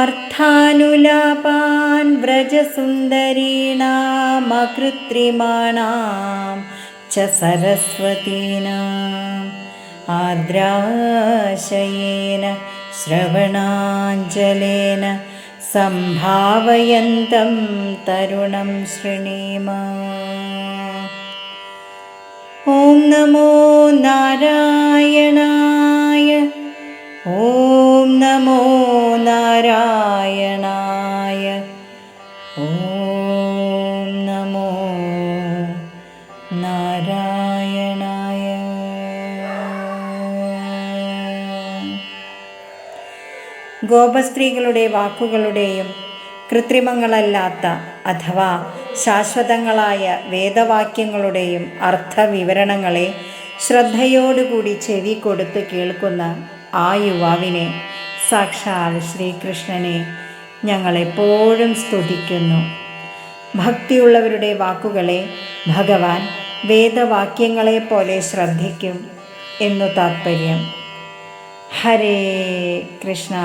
अर्थानुलापान् व्रजसुन्दरीणामकृत्रिमाणां च सरस्वतीनाम् आद्राशयेन श्रवणाञ्जलेन सम्भावयन्तं तरुणं शृणीम ॐ नमो नारायणाय ॐ ഓം നമോ നാരായണായ. ഓം നമോ നാരായണായ. ഗോപസ്ത്രീകളുടെ വാക്കുകളുടെയും കൃത്രിമങ്ങളല്ലാത്ത അഥവാ ശാശ്വതങ്ങളായ വേദവാക്യങ്ങളുടെയും അർത്ഥവിവരണങ്ങളെ ശ്രദ്ധയോടുകൂടി ചെവി കൊടുത്ത് കേൾക്കുന്ന ആ യുവാവിനെ സാക്ഷാൽ ശ്രീകൃഷ്ണനെ ഞങ്ങളെപ്പോഴും സ്തുതിക്കുന്നു. ഭക്തിയുള്ളവരുടെ വാക്കുകളെ ഭഗവാൻ വേദവാക്യങ്ങളെ പോലെ ശ്രദ്ധിക്കും എന്നു താത്പര്യം. ഹരേ കൃഷ്ണ.